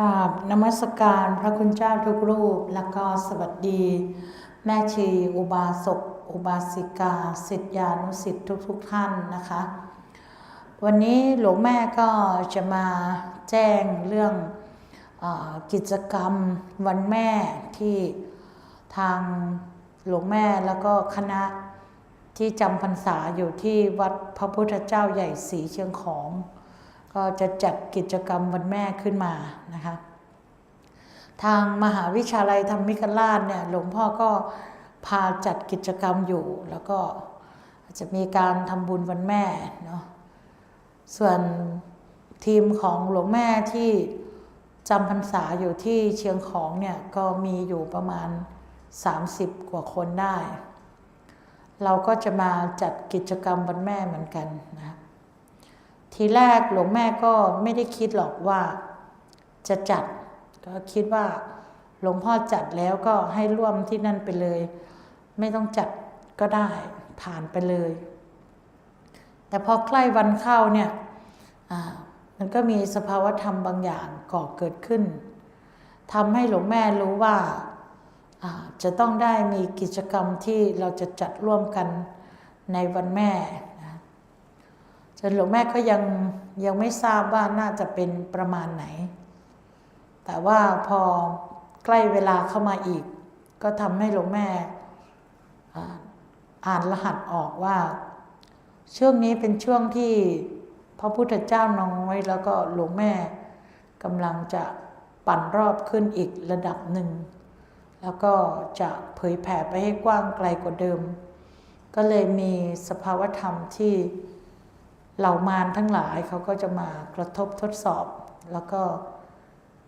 กราบนมัสการพระคุณเจ้าทุกรูป แล้วก็สวัสดี แม่ชี อุบาสกอุบาสิกาสิทธิานุสิทธิ์ทุกๆท่านนะคะ วันนี้หลวงแม่ก็จะมาแจ้งเรื่องอกิจกรรมวันแม่ที่ทางหลวงแม่แล้วก็คณะที่จำพรรษาอยู่ที่วัดพระพุทธเจ้าใหญ่ศรีเชียงของ ก็จะจัดกิจกรรมวันแม่ขึ้นมานะคะทางมหาวิทยาลัยธรรมิกราชเนี่ยหลวงพ่อก็พาจัดกิจกรรมอยู่ แล้วก็จะมีการทำบุญวันแม่เนาะส่วนทีมของหลวงแม่ที่จำพรรษาอยู่ที่เชียงของเนี่ยก็มีอยู่ประมาณ 30 กว่าคนได้ เราก็จะมาจัดกิจกรรมวันแม่เหมือนกันนะครับ ทีแรกหลวงแม่ก็ไม่ได้คิดหรอกว่าจะจัด ก็คิดว่าหลวงพ่อจัดแล้วก็ให้ร่วมที่นั่นไปเลย ไม่ต้องจัดก็ได้ผ่านไปเลย แต่พอใกล้วันเข้าเนี่ยมันก็มีสภาวธรรมบางอย่างก่อเกิดขึ้นทำให้หลวงแม่รู้ว่าจะต้องได้มีกิจกรรมที่เราจะจัดร่วมกันในวันแม่ จนหลวงแม่ก็ยังยังไม่ทราบว่าน่าจะเป็นประมาณไหน แต่ว่าพอใกล้เวลาเข้ามาอีก ก็ทำให้หลวงแม่อ่านรหัสออกว่า ช่วงนี้เป็นช่วงที่พระพุทธเจ้าน้อยแล้วก็หลวงแม่กำลังจะปั่นรอบขึ้นอีกระดับหนึ่ง แล้วก็จะเผยแผ่ไปให้กว้างไกลกว่าเดิม ก็เลยมีสภาวธรรมที่ เหล่ามารทั้งหลายเขาก็จะมากระทบทดสอบ แล้วก็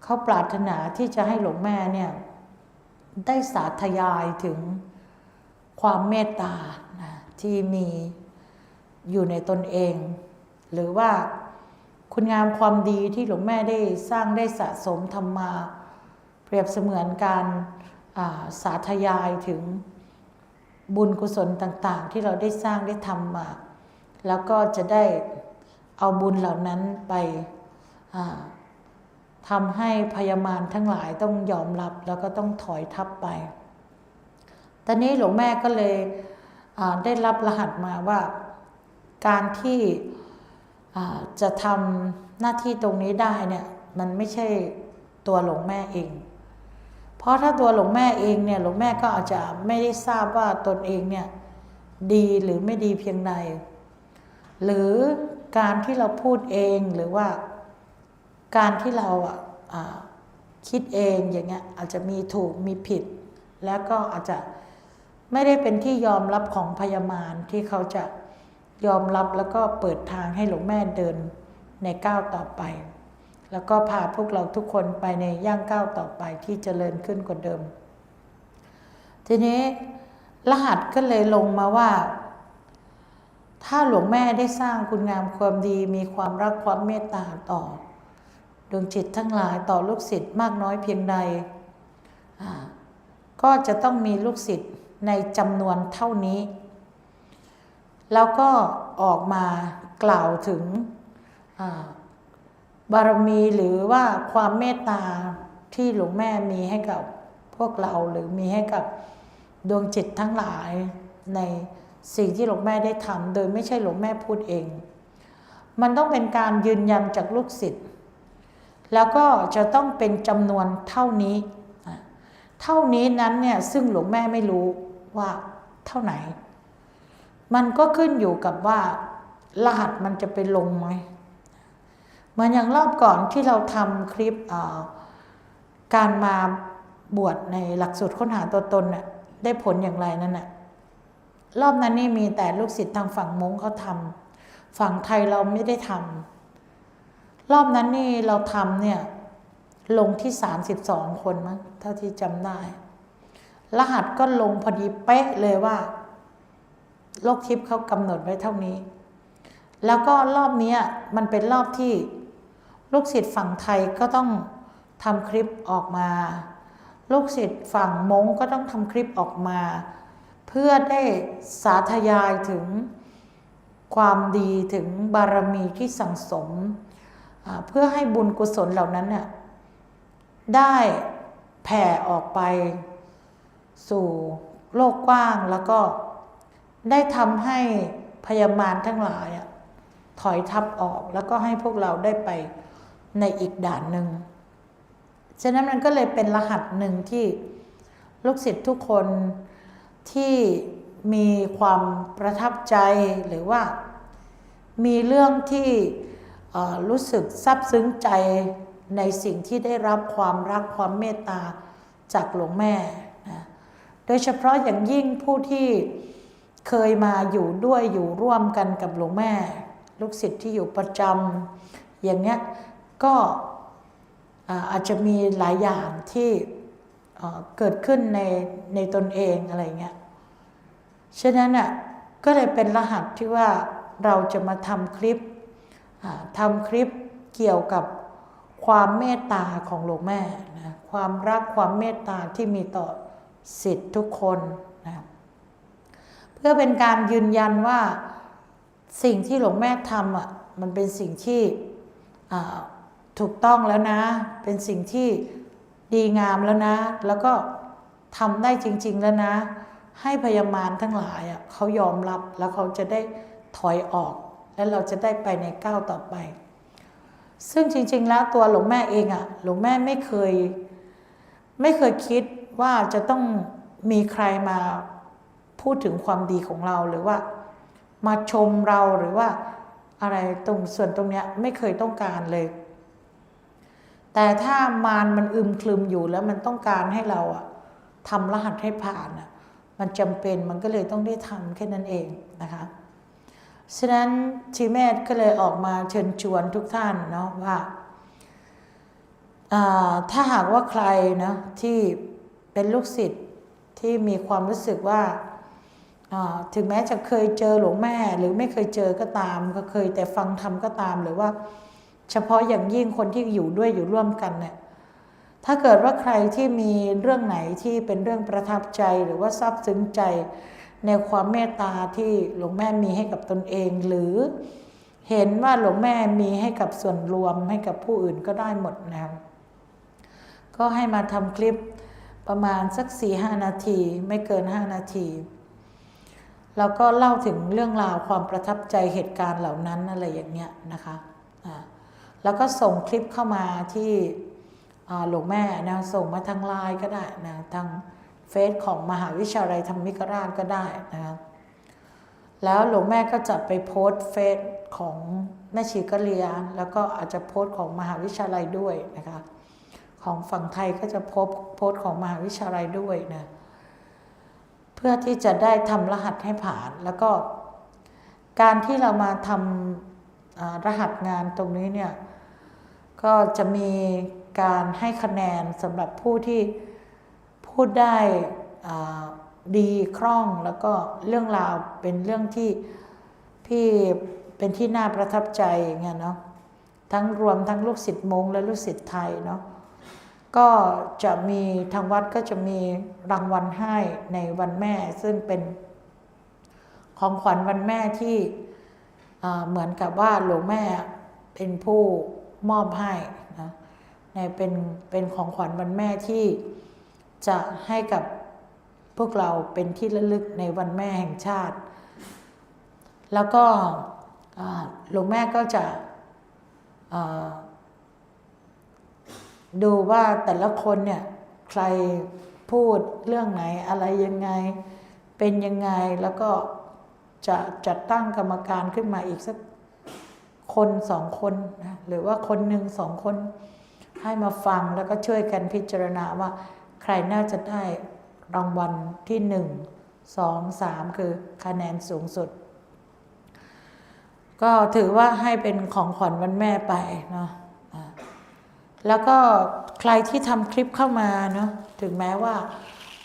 เขาปรารถนาที่จะให้หลวงแม่เนี่ยได้สาธยายถึงความเมตตานะที่มีอยู่ในตนเอง หรือว่าคุณงามความดีที่หลวงแม่ได้สร้างได้สะสมทำมา เปรียบเสมือนการสาธยายถึงบุญกุศลต่าง ๆ ที่เราได้สร้างได้ทำมา แล้วก็จะได้เอาบุญเหล่านั้นไปทำให้พยามารทั้งหลายต้องยอมรับแล้วก็ต้องถอยทับไป ตอนนี้หลวงแม่ก็เลยได้รับรหัสมาว่า การที่จะทำหน้าที่ตรงนี้ได้เนี่ยมันไม่ใช่ตัวหลวงแม่เอง เพราะถ้าตัวหลวงแม่เองเนี่ยหลวงแม่ก็อาจจะไม่ได้ทราบว่าตนเองเนี่ยดีหรือไม่ดีเพียงใด หรือการที่เราพูดเองหรือว่าการที่เราคิดเองอย่างเงี้ยอาจจะมีถูกมีผิด แล้วก็อาจจะไม่ได้เป็นที่ยอมรับของพยามารที่เขาจะยอมรับแล้วก็เปิดทางให้หลวงแม่เดินในก้าวต่อไป แล้วก็พาพวกเราทุกคนไปในย่างก้าวต่อไปที่เจริญขึ้นกว่าเดิม ทีนี้รหัสก็เลยลงมาว่า ถ้าหลวงแม่ได้สร้างคุณงามความดีมีความรักความเมตตาต่อ ดวงจิตทั้งหลายต่อลูกศิษย์มากน้อยเพียงใด ก็จะต้องมีลูกศิษย์ในจำนวนเท่านี้ แล้วก็ออกมากล่าวถึงบารมีหรือว่าความเมตตาที่หลวงแม่มีให้กับพวกเราหรือมีให้กับดวงจิตทั้งหลายใน สิ่งที่หลวงแม่ได้ทำโดยไม่ใช่หลวงแม่พูดเอง มันต้องเป็นการยืนยันจากลูกศิษย์แล้วก็จะต้องเป็นจำนวนเท่านี้ เท่านี้นั้นเนี่ยซึ่งหลวงแม่ไม่รู้ว่าเท่าไหน มันก็ขึ้นอยู่กับว่ารหัสมันจะไปลงไหมเหมือนอย่างรอบก่อนที่เราทำคลิปการมาบวชในหลักสูตรค้นหาตัวตนน่ะได้ผลอย่างไรนั่นน่ะ รอบนั้นนี่มีแต่ลูกศิษย์ทางฝั่งม้งเขาทำฝั่งไทยเราไม่ได้ทำรอบนั้นนี่เราทำเนี่ย ลงที่สามสิบสองคนมั้งเท่าที่จำได้ รหัสก็ลงพอดีเป๊ะเลยว่า โลกทิพย์เขากำหนดไว้เท่านี้ แล้วก็รอบนี้มันเป็นรอบที่ลูกศิษย์ฝั่งไทยก็ต้องทำคลิปออกมา ลูกศิษย์ฝั่งมงก็ต้องทำคลิปออกมา เพื่อได้สาธยายถึงความดีถึงบารมีที่สั่งสม เพื่อให้บุญกุศลเหล่านั้นเนี่ยได้แผ่ออกไปสู่โลกกว้างแล้วก็ได้ทำให้พยามารทั้งหลายถอยทับออกแล้วก็ให้พวกเราได้ไปในอีกด่านหนึ่ง ฉะนั้นมันก็เลยเป็นรหัสหนึ่งที่ลูกศิษย์ทุกคน ที่มีความประทับใจหรือว่า มีเรื่องที่รู้สึกซาบซึ้งใจในสิ่งที่ได้รับความรักความเมตตาจากหลวงแม่นะโดยเฉพาะอย่างยิ่งผู้ที่เคยมาอยู่ด้วยอยู่ร่วมกันกับหลวงแม่ ลูกศิษย์ที่อยู่ประจำอย่างเงี้ยก็อาจจะมีหลายอย่างที่เอ่อเกิดขึ้นในในตนเองอะไรเงี้ย ฉะนั้นอะก็เลยเป็นรหัสที่ว่าเราจะมาทำคลิปทำคลิปเกี่ยวกับความเมตตาของหลวงแม่นะความรักความเมตตาที่มีต่อสิทธิ์ทุกคนนะเพื่อเป็นการยืนยันว่าสิ่งที่หลวงแม่ทำอะมันเป็นสิ่งที่ถูกต้องแล้วนะ เป็นสิ่งที่ดีงามแล้วนะ แล้วก็ทำได้จริง ๆ แล้วนะ ให้พยามารทั้งหลายอะเขายอมรับแล้วเขาจะได้ถอยออก แล้วเราจะได้ไปในก้าวต่อไป ซึ่งจริง ๆ แล้วตัวหลวงแม่เองอะหลวงแม่ไม่เคย ไม่เคยคิดว่าจะต้องมีใครมาพูดถึงความดีของเราหรือว่า มาชมเราหรือว่าอะไรตรงส่วนตรงเนี้ยไม่เคยต้องการเลย แต่ถ้ามารมันอึมครึมอยู่แล้วมันต้องการให้เราอะทำรหัสให้ผ่านอะ มันจำเป็นมันก็เลยต้องได้ทำแค่นั้นเองนะคะฉะนั้นชีเมธก็เลยออกมาเชิญชวนทุกท่านเนาะว่าาถ้าหากว่าใครนะที่เป็นลูกศิษย์ที่มีความรู้สึกว่าอ่าถึงแม้จะเคยเจอหลวงแม่ หรือไม่เคยเจอก็ตาม ก็เคยแต่ฟังธรรมก็ตามหรือว่า เฉพาะอย่างยิ่งคนที่อยู่ด้วยอยู่ร่วมกันเนี่ย ถ้าเกิดว่าใครที่มีเรื่องไหนที่เป็นเรื่องประทับใจหรือว่าซาบซึ้งใจ ในความเมตตาที่หลวงแม่มีให้กับตนเอง หรือเห็นว่าหลวงแม่มีให้กับส่วนรวมให้กับผู้อื่นก็ได้หมดนะครับก็ให้มาทำคลิปประมาณสักสี่ห้านาที ไม่เกินห้านาที แล้วก็เล่าถึงเรื่องราวความประทับใจเหตุการณ์เหล่านั้นอะไรอย่างเงี้ยนะคะอ่าแล้วก็ส่งคลิปเข้ามาที่ หลวงแม่นะส่งมาทางไลน์ก็ได้นะทางเฟซของมหาวิทยาลัยธรรมิกราชก็ได้นะครับแล้วหลวงแม่ก็จะไปโพสเฟซของแม่ชีกะเลีย แล้วก็อาจจะโพสของมหาวิทยาลัยด้วยนะคะของฝั่งไทยก็จะโพสโพสของมหาวิทยาลัยด้วยนะเพื่อที่จะได้ทำรหัสให้ผ่าน แล้วก็การที่เรามาทำรหัสงานตรงนี้เนี่ยก็จะมี การให้คะแนนสำหรับผู้ที่พูดได้ดีคล่องแล้วก็เรื่องราวเป็นเรื่องที่พี่เป็นที่น่าประทับใจอย่างเงี้ยเนาะทั้งรวมทั้งลูกศิษย์มงและลูกศิษย์ไทยเนาะก็จะมีทางวัดก็จะมีรางวัลให้ในวันแม่ ซึ่งเป็นของขวัญวันแม่ที่เหมือนกับว่าหลวงแม่เป็นผู้มอบให้ เป็นเป็นของขวัญวันแม่ที่จะให้กับพวกเราเป็นที่ระลึกในวันแม่แห่งชาติ แล้วก็หลวงแม่ก็จะดูว่าแต่ละคนเนี่ยใครพูดเรื่องไหนอะไรยังไง เป็นยังไงแล้วก็จะจัดตั้งกรรมการขึ้นมาอีกสักคนสองคนนะหรือว่าคนหนึ่งสองคน ให้มาฟังแล้วก็ช่วยกันพิจารณาว่า ใครน่าจะได้รางวัลที่หนึ่งสองสามคือคะแนนสูงสุด ก็ถือว่าให้เป็นของขวัญวันแม่ไปเนาะแล้วก็ใครที่ทำคลิปเข้ามาเนาะถึงแม้ว่า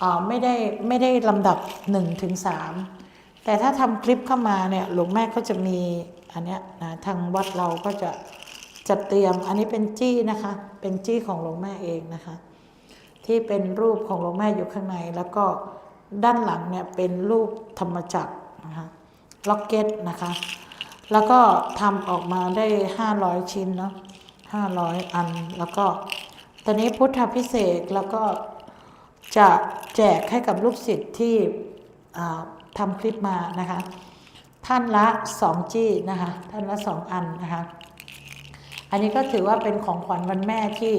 อ่าไม่ได้ไม่ได้ลำดับหนึ่งถึงสามแต่ถ้าทำคลิปเข้ามาเนี่ยหลวงแม่ก็จะมีอันเนี้ยนะทางวัดเราก็จะ จัดเตรียมอันนี้เป็นจี้นะคะ เป็นจี้ของหลวงแม่เองนะคะ ที่เป็นรูปของหลวงแม่อยู่ข้างใน แล้วก็ด้านหลังเนี่ยเป็นรูปธรรมจักรนะคะล็อกเก็ตนะคะ แล้วก็ทำออกมาได้ 500 ชิ้นเนาะ500 อันแล้วก็ตอนนี้พุทธพิเศษแล้วก็จะแจกให้กับลูกศิษย์ที่ทำคลิปมานะคะ ท่านละสองจี้นะคะ ท่านละสองอันนะคะ อันนี้ก็ถือว่าเป็นของขวัญวันแม่ที่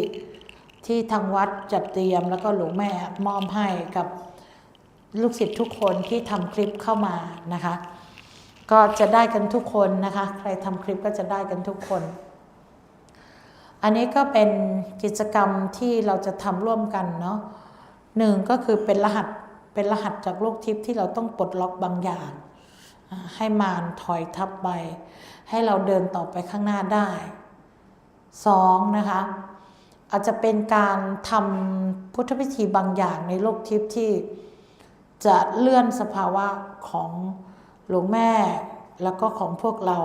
ที่ทางวัดจัดเตรียมแล้วก็หลวงแม่มอบให้กับลูกศิษย์ทุกคนที่ทำคลิปเข้ามานะคะ ก็จะได้กันทุกคนนะคะ ใครทำคลิปก็จะได้กันทุกคน อันนี้ก็เป็นกิจกรรมที่เราจะทำร่วมกันเนาะหนึ่งก็คือเป็นรหัสเป็นรหัสจากโลกทิพย์ที่เราต้องปลดล็อกบางอย่าง ให้มารถอยทับไป ให้เราเดินต่อไปข้างหน้าได้ สองนะคะอาจจะเป็นการทำพุทธพิธีบางอย่างในโลกทิพย์ที่จะเลื่อนสภาวะของหลวงแม่แล้วก็ของพวกเรา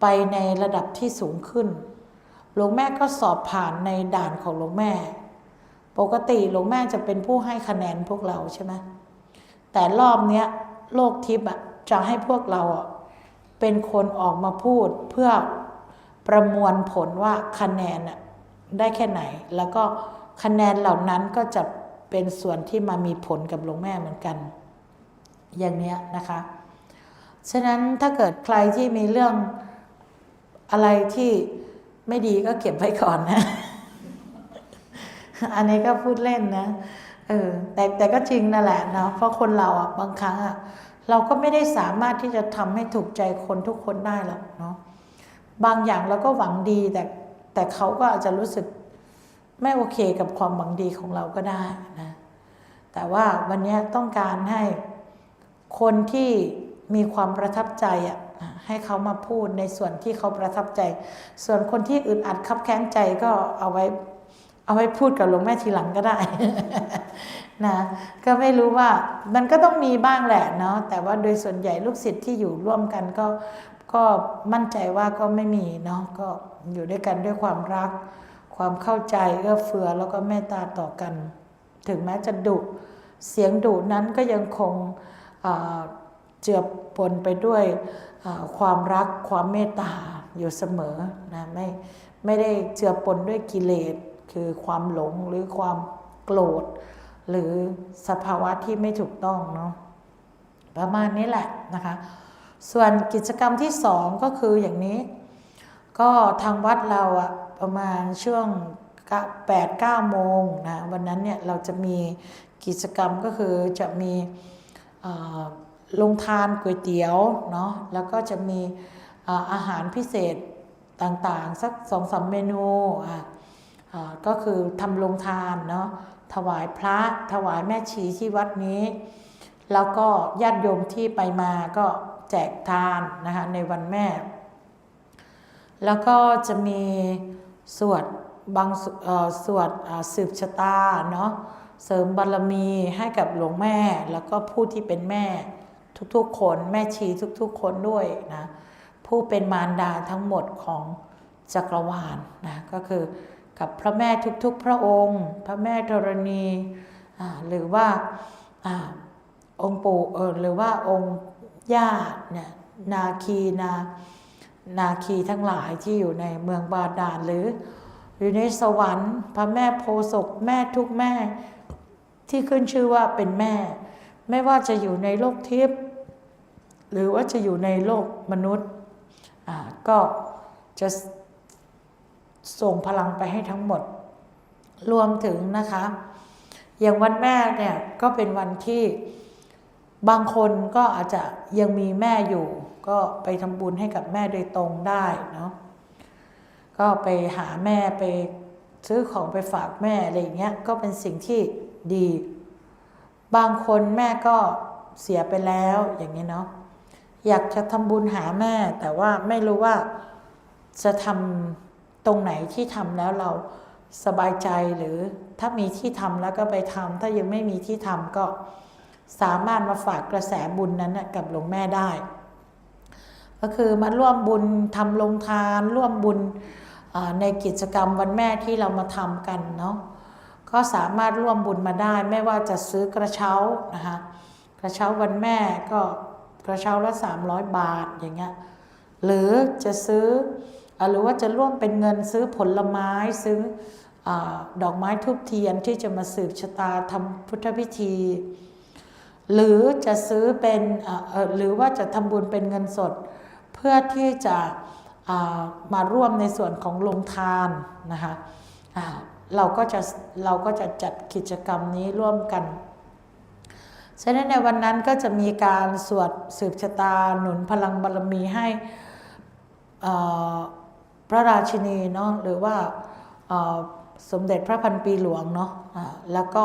ไปในระดับที่สูงขึ้น หลวงแม่ก็สอบผ่านในด่านของหลวงแม่ ปกติหลวงแม่จะเป็นผู้ให้คะแนนพวกเราใช่ไหมแต่รอบเนี้ยโลกทิพย์จะให้พวกเราเป็นคนออกมาพูดเพื่อ ประมวลผลว่าคะแนนได้แค่ไหน แล้วก็คะแนนเหล่านั้นก็จะเป็นส่วนที่มามีผลกับหลวงแม่เหมือนกัน อย่างเนี้ยนะคะ ฉะนั้นถ้าเกิดใครที่มีเรื่องอะไรที่ไม่ดีก็เก็บไว้ก่อนนะ อันนี้ก็พูดเล่นนะ เออ แต่แต่ก็จริงนั่นแหละเนาะ เพราะคนเราอะบางครั้งอะเราก็ไม่ได้สามารถที่จะทำให้ถูกใจคนทุกคนได้หรอกเนาะ บางอย่างเราก็หวังดีแต่แต่เขาก็อาจจะรู้สึกไม่โอเคกับความหวังดีของเราก็ได้นะแต่ว่าวันนี้ต้องการให้คนที่มีความประทับใจอะให้เขามาพูดในส่วนที่เขาประทับใจ ส่วนคนที่อึดอัดคับแค้นใจก็เอาไว้เอาไว้พูดกับหลวงแม่ทีหลังก็ได้นะก็ไม่รู้ว่ามันก็ต้องมีบ้างแหละเนาะแต่ว่าโดยส่วนใหญ่ลูกศิษย์ที่อยู่ร่วมกันก็ ก็มั่นใจว่าก็ไม่มีเนาะก็อยู่ด้วยกันด้วยความรัก ความเข้าใจเอื้อเฟื้อแล้วก็เมตตาต่อกัน ถึงแม้จะดุเสียงดุนั้นก็ยังคงเจือปนไปด้วยความรักความเมตตาอยู่เสมอนะไม่ไม่ได้เจือปนด้วยกิเลสคือความหลงหรือความโกรธ หรือสภาวะที่ไม่ถูกต้องเนาะประมาณนี้แหละนะคะ ส่วนกิจกรรมที่สองก็คืออย่างนี้ ก็ทางวัดเราอะประมาณช่วง8 9โมงนะวันนั้นเนี่ยเราจะมีกิจกรรมก็คือจะมีลงทานก๋วยเตี๋ยวเนาะแล้วก็จะมีอาหารพิเศษต่างๆ สักสองสามเมนูอะก็คือทำโรงทานเนาะถวายพระถวายแม่ชีที่วัดนี้ แล้วก็ญาติโยมที่ไปมาก็ แจกทานนะคะในวันแม่ แล้วก็จะมีสวดบางสวดสืบชะตาเนาะเสริมบารมีให้กับหลวงแม่ แล้วก็ผู้ที่เป็นแม่ทุกๆคนแม่ชีทุกๆคนด้วยนะผู้เป็นมารดาทั้งหมดของจักรวาลนะก็คือกับพระแม่ทุกๆ พระองค์ พระแม่ธรณีหรือว่าอองค์ปู่หรือว่าองค์ ย่าเนี่ยนาคีนานาคีทั้งหลายที่อยู่ในเมืองบาดาลหรืออยู่ในสวรรค์ พระแม่โพศพแม่ทุกแม่ ที่ขึ้นชื่อว่าเป็นแม่ ไม่ว่าจะอยู่ในโลกทิพย์หรือว่าจะอยู่ในโลกมนุษย์ก็จะส่งพลังไปให้ทั้งหมด รวมถึงนะคะ อย่างวันแม่เนี่ยก็เป็นวันที่ บางคนก็อาจจะยังมีแม่อยู่ ก็ไปทำบุญให้กับแม่โดยตรงได้เนาะก็ไปหาแม่ไปซื้อของไปฝากแม่อะไรอย่างเงี้ยก็เป็นสิ่งที่ดี บางคนแม่ก็เสียไปแล้วอย่างนี้เนาะอยากจะทำบุญหาแม่ แต่ว่าไม่รู้ว่าจะทำตรงไหนที่ทำแล้วเราสบายใจหรือถ้ามีที่ทำแล้วก็ไปทำถ้ายังไม่มีที่ทำก็ สามารถมาฝากกระแสบุญนั้นกับหลวงแม่ได้ ก็คือมาร่วมบุญทำลงทาน ร่วมบุญในกิจกรรมวันแม่ที่เรามาทำกันเนาะก็สามารถร่วมบุญมาได้ ไม่ว่าจะซื้อกระเช้านะคะกระเช้าวันแม่ก็กระเช้าละ 300 บาทอย่างเงี้ยหรือจะซื้ออหรือว่าจะร่วมเป็นเงินซื้อผลไม้ซื้ออดอกไม้ทูบเทียนที่จะมาสืบชะตาทำพุทธพิธี หรือจะซื้อเป็นหรือว่าจะทำบุญเป็นเงินสด เพื่อที่จะมาร่วมในส่วนของลงทานนะคะเราก็จะเราก็จะจัดกิจกรรมนี้ร่วมกันฉะนั้นในวันนั้นก็จะมีการสวดสืบชะตาหนุนพลังบารมีให้พระราชินีเนาะหรือว่าสมเด็จพระพันปีหลวงเนาะอ่าแล้วก็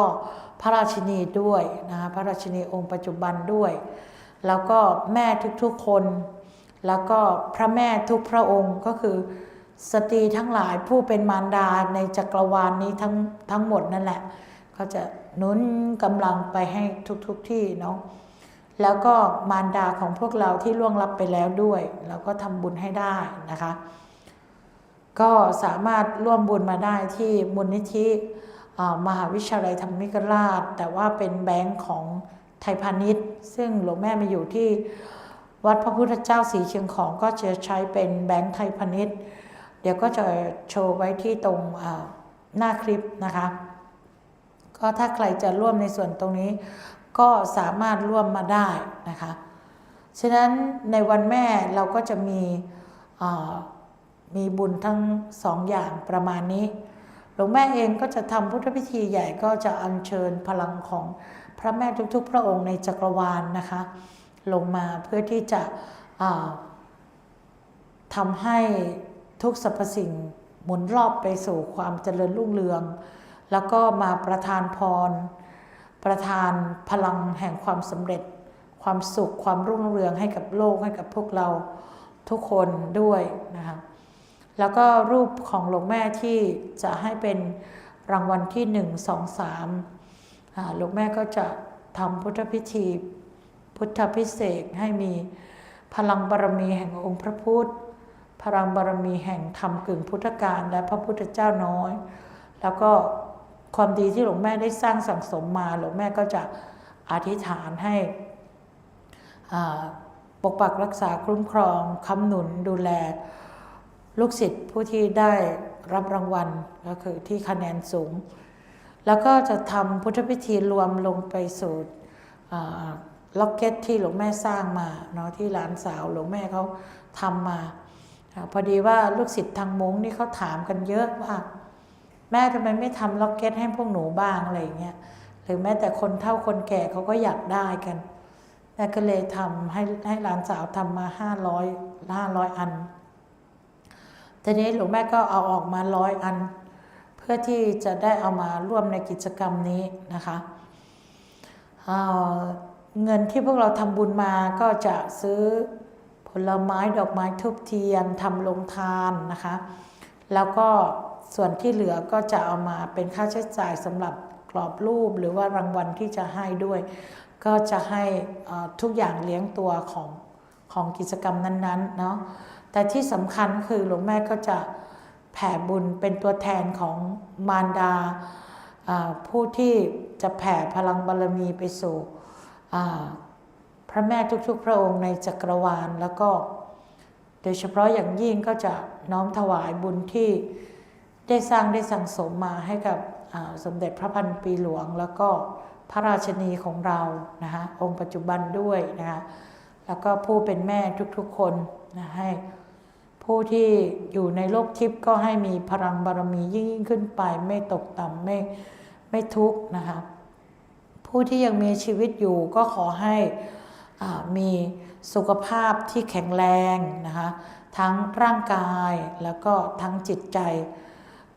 พระราชินีด้วยนะคะพระราชินีองค์ปัจจุบันด้วย แล้วก็แม่ทุกๆคน แล้วก็พระแม่ทุกพระองค์ก็คือสตรีทั้งหลายผู้เป็นมารดาในจักรวาลนนี้ทั้งทั้งหมดนั่นแหละ ก็จะนุนกำลังไปให้ทุกๆทที่เนาะแล้วก็มารดาของพวกเราที่ล่วงลับไปแล้วด้วย เราก็ทำบุญให้ได้นะคะ ก็สามารถร่วมบุญมาได้ที่มูลนิธิ มหาวิทยาลัยธรรมิกราช แต่ว่าเป็นแบงค์ของไทยพาณิชย์ ซึ่งหลวงแม่มาอยู่ที่วัดพระพุทธเจ้าสีเชียงของก็จะใช้เป็นแบงค์ไทยพาณิชย์ เดี๋ยวก็จะโชว์ไว้ที่ตรงหน้าคลิปนะคะ ก็ถ้าใครจะร่วมในส่วนตรงนี้ก็สามารถร่วมมาได้นะคะ ฉะนั้นในวันแม่เราก็จะมีมีบุญทั้งสองอย่างประมาณนี้ หลวงแม่เองก็จะทำพุทธพิธีใหญ่ก็จะอัญเชิญพลังของพระแม่ทุกๆ พระองค์ในจักรวาลนนะคะ ลงมาเพื่อที่จะทำให้ทุกสรรพสิ่งหมุนรอบไปสู่ความเจริญรุ่งเรือง แล้วก็มาประทานพร ประทานพลังแห่งความสำเร็จ ความสุขความรุ่งเรืองให้กับโลกให้กับพวกเราทุกคนด้วยนะคะ แล้วก็รูปของหลวงแม่ที่จะให้เป็นรางวัลที่หนึ่งสองสามหลวงแม่ก็จะทำพุทธพิธีพุทธพิเศษให้มีพลังบารมีแห่งองค์พระพุทธ พลังบารมีแห่งธรรมกึ่งพุทธการและพระพุทธเจ้าน้อย แล้วก็ความดีที่หลวงแม่ได้สร้างสั่งสมมา หลวงแม่ก็จะอธิษฐานให้ปกปักรักษาคุ้มครองคำหนุนดูแล ลูกศิษย์ผู้ที่ได้รับรางวัลก็คือที่คะแนนสูง แล้วก็จะทำพุทธพิธีรวมลงไปสู่ล็อกเก็ตที่หลวงแม่สร้างมาเนาะที่หลานสาวหลวงแม่เขาทำมาอพอดีว่าลูกศิษย์ทางมงนี่เขาถามกันเยอะว่าแม่ทำไมไม่ทำล็อกเก็ตให้พวกหนูบ้างอะไรอย่างเงี้ยหรือแม้แต่คนเฒ่าคนแก่เขาก็อยากได้กันแม่ก็เลยทำให้ให้หลานสาวทำมาห้าร้อยห้าร้อยอัน ทีนี้หลวงแม่ก็เอาออกมาร้อยอัน เพื่อที่จะได้เอามาร่วมในกิจกรรมนี้นะคะเเงินที่พวกเราทำบุญมาก็จะซื้อผลไม้ดอกไม้ทุบเทียนทำลงทานนะคะ แล้วก็ส่วนที่เหลือก็จะเอามาเป็นค่าใช้จ่ายสำหรับกรอบรูปหรือว่ารางวัลที่จะให้ด้วย ก็จะให้ทุกอย่างเลี้ยงตัวของของกิจกรรมนั้นๆเนาะ แต่ที่สำคัญคือหลวงแม่ก็จะแผ่บุญเป็นตัวแทนของมารดาผู้ที่จะแผ่พลังบารมีไปสู่พระแม่ทุกๆ พระองค์ในจักรวาลแล้วก็ โดยเฉพาะอย่างยิ่งก็จะน้อมถวายบุญที่ได้สร้างได้สั่งสมมาให้กับสมเด็จพระพันปีหลวง แล้วก็พระราชนีของเรานะคะองค์ปัจจุบันด้วยนะคะแล้วก็ผู้เป็นแม่ทุกๆคนนะให้ ผู้ที่อยู่ในโลกทิพย์ก็ให้มีพลังบารมียิ่งยิ่งขึ้นไป ไม่ตกต่ำไม่ไม่ทุกข์นะคะผู้ที่ยังมีชีวิตอยู่ก็ขอให้อมีสุขภาพที่แข็งแรงนะคะทั้งร่างกายแล้วก็ทั้งจิตใจ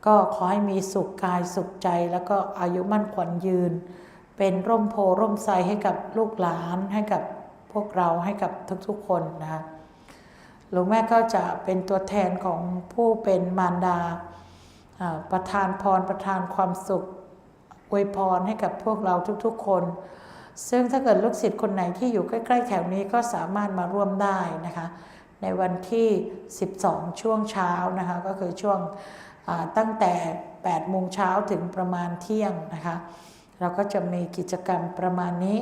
ก็ขอให้มีสุขกายสุขใจแล้วก็อายุมั่นขวัญยืน เป็นร่มโพร่มไทรให้กับลูกหลานให้กับพวกเราให้กับทุกๆคนนะคะ หลวงแม่ก็จะเป็นตัวแทนของผู้เป็นมารดา ประทานพรประทานความสุขอวยพรให้กับพวกเราทุกๆคน ซึ่งถ้าเกิดลูกศิษย์คนไหนที่อยู่ใกล้ๆแถวนี้ก็สามารถมาร่วมได้นะคะ ในวันที่ 12 ช่วงเช้านะคะ ก็คือช่วงตั้งแต่ 8 โมงเช้าถึงประมาณเที่ยงนะคะ เราก็จะมีกิจกรรมประมาณนี้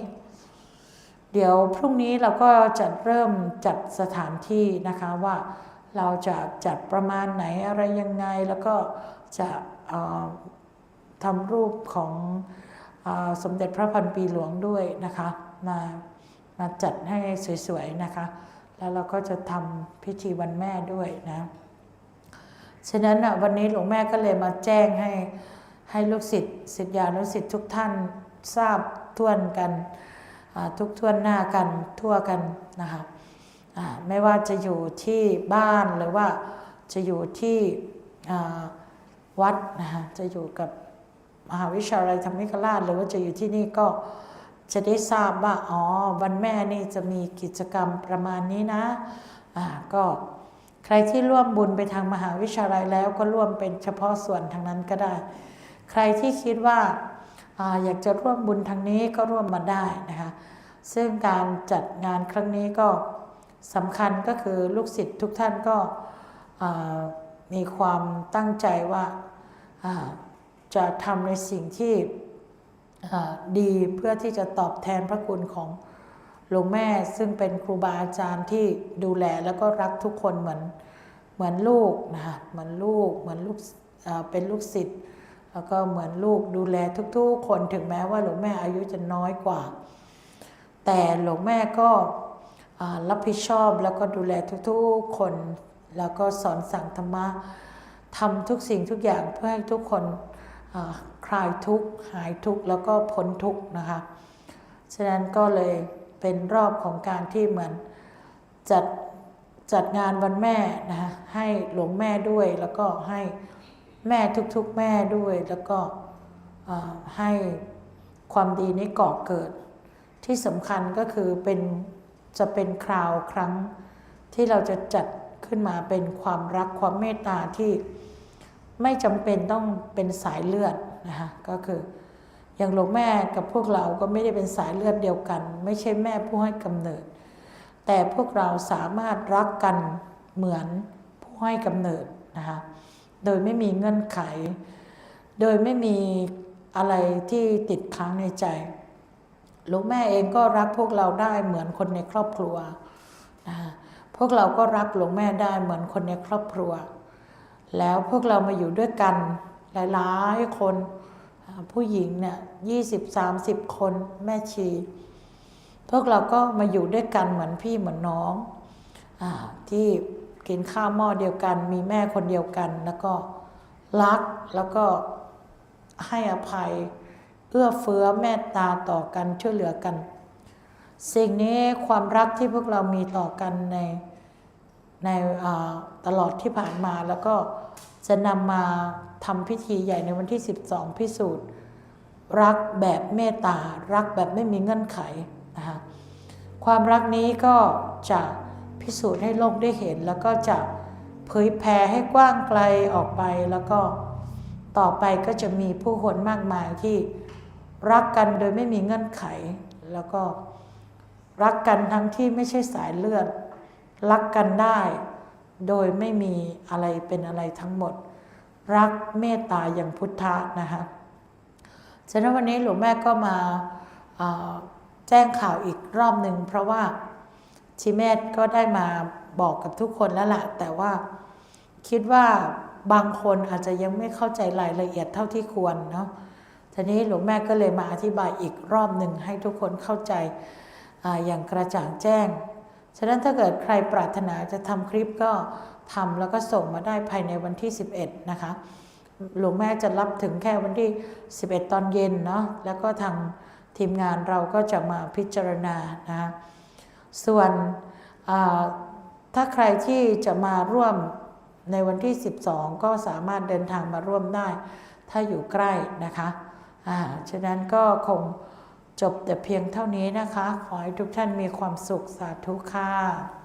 เดี๋ยวพรุ่งนี้เราก็จะเริ่มจัดสถานที่นะคะว่าเราจะจัดประมาณไหนอะไรยังไง แล้วก็จะทำรูปของอสมเด็จพระพันปีหลวงด้วยนะคะมามาจัดให้สวยๆนะคะ แล้วเราก็จะทำพิธีวันแม่ด้วยนะฉะนั้นอะวันนี้หลวงแม่ก็เลยมาแจ้งให้ให้ลูกศิษย์ศิษยานุศิษย์ทุกท่านทราบท่วนกัน ทุกท่วนหน้ากันทั่วกันนะคะไม่ว่าจะอยู่ที่บ้านหรือว่าจะอยู่ที่วัดนะคะจะอยู่กับมหาวิทยาลัยธรรมิกราช หรือว่าจะอยู่ที่นี่ก็จะได้ทราบว่าอ๋อวันแม่นี่จะมีกิจกรรมประมาณนี้นะอ่าก็ใครที่ร่วมบุญไปทางมหาวิทยาลัยแล้วก็ร่วมเป็นเฉพาะส่วนทางนั้นก็ได้ ใครที่คิดว่าอาอยากจะร่วมบุญทางนี้ก็ร่วมมาได้นะคะ ซึ่งการจัดงานครั้งนี้ก็สำคัญก็คือลูกศิษย์ทุกท่านก็มีความตั้งใจว่าจะทำในสิ่งที่ดีเพื่อที่จะตอบแทนพระคุณของหลวงแม่ซึ่งเป็นครูบาอาจารย์ที่ดูแลแล้วก็รักทุกคนเหมือนเหมือนลูกนะคะเหมือนลูกเหมือนลูกเป็นลูกศิษย์แล้วก็เหมือนลูกดูแลทุกๆ คนถึงแม้ว่าหลวงแม่อายุจะน้อยกว่า แต่หลวงแม่ก็รับผิดชอบแล้วก็ดูแลทุกๆคน แล้วก็สอนสั่งธรรมะทำทุกสิ่งทุกอย่างเพื่อให้ทุกคนคลายทุกข์หายทุกข์แล้วก็พ้นทุกข์นะคะ ฉะนั้นก็เลยเป็นรอบของการที่เหมือนจัดจัดงานวันแม่นะคะให้หลวงแม่ด้วยแล้วก็ให้แม่ทุกๆแม่ด้วยแล้วก็ให้ความดีนี้ก่อเกิด ที่สำคัญก็คือเป็นจะเป็นคราวครั้งที่เราจะจัดขึ้นมาเป็นความรักความเมตตาที่ไม่จำเป็นต้องเป็นสายเลือดนะคะก็คืออย่างหลวงแม่กับพวกเราก็ไม่ได้เป็นสายเลือดเดียวกัน ไม่ใช่แม่ผู้ให้กำเนิด แต่พวกเราสามารถรักกันเหมือนผู้ให้กำเนิดนะคะโดยไม่มีเงื่อนไข โดยไม่มีอะไรที่ติดค้างในใจ หลวงแม่เองก็รักพวกเราได้เหมือนคนในครอบครัวนะพวกเราก็รักหลวงแม่ได้เหมือนคนในครอบครัว แล้วพวกเรามาอยู่ด้วยกันหลายๆคนผู้หญิงเนี่ยยี่สิบสามสิบคนแม่ชี พวกเราก็มาอยู่ด้วยกันเหมือนพี่เหมือนน้องอที่กินข้าวหม้อเดียวกัน มีแม่คนเดียวกัน แล้วก็รักแล้วก็ให้อภัย อื้อเฟื้อเมตตาต่อกันช่วยเหลือกัน สิ่งนี้ความรักที่พวกเรามีต่อกันในในตลอดที่ผ่านมาแล้วก็จะนำมาทำพิธีใหญ่ในวันที่ 12 พิสูจน์ รักแบบเมตตา รักแบบไม่มีเงื่อนไขนะคะความรักนี้ก็จะพิสูจน์ให้โลกได้เห็น แล้วก็จะเผยแผ่ให้กว้างไกลออกไปแล้วก็ต่อไปก็จะมีผู้คนมากมายที่ รักกันโดยไม่มีเงื่อนไข แล้วก็รักกันทั้งที่ไม่ใช่สายเลือด รักกันได้ โดยไม่มีอะไรเป็นอะไรทั้งหมด รักเมตตาอย่างพุทธะนะคะฉะนั้นวันนี้หลวงแม่ก็มาาแจ้งข่าวอีกรอบหนึ่งเพราะว่าชิเมตก็ได้มาบอกกับทุกคนแล้วล่ะแต่ว่าคิดว่าบางคนอาจจะยังไม่เข้าใจรายละเอียดเท่าที่ควรเนาะ ทีนี้หลวงแม่ก็เลยมาอธิบายอีกรอบหนึ่งให้ทุกคนเข้าใจออย่างกระจ่างแจ้ง ฉะนั้นถ้าเกิดใครปรารถนาจะทำคลิปก็ทำแล้วก็ส่งมาได้ภายในวันที่ 11 นะคะ หลวงแม่จะรับถึงแค่วันที่ 11 ตอนเย็นเนาะ แล้วก็ทางทีมงานเราก็จะมาพิจารณานะส่วนถ้าใครที่จะมาร่วมในวันที่ 12 ก็สามารถเดินทางมาร่วมได้ ถ้าอยู่ใกล้นะคะ อ่าฉะนั้นก็คงจบแต่เพียงเท่านี้นะคะ ขอให้ทุกท่านมีความสุขสาธุค่ะ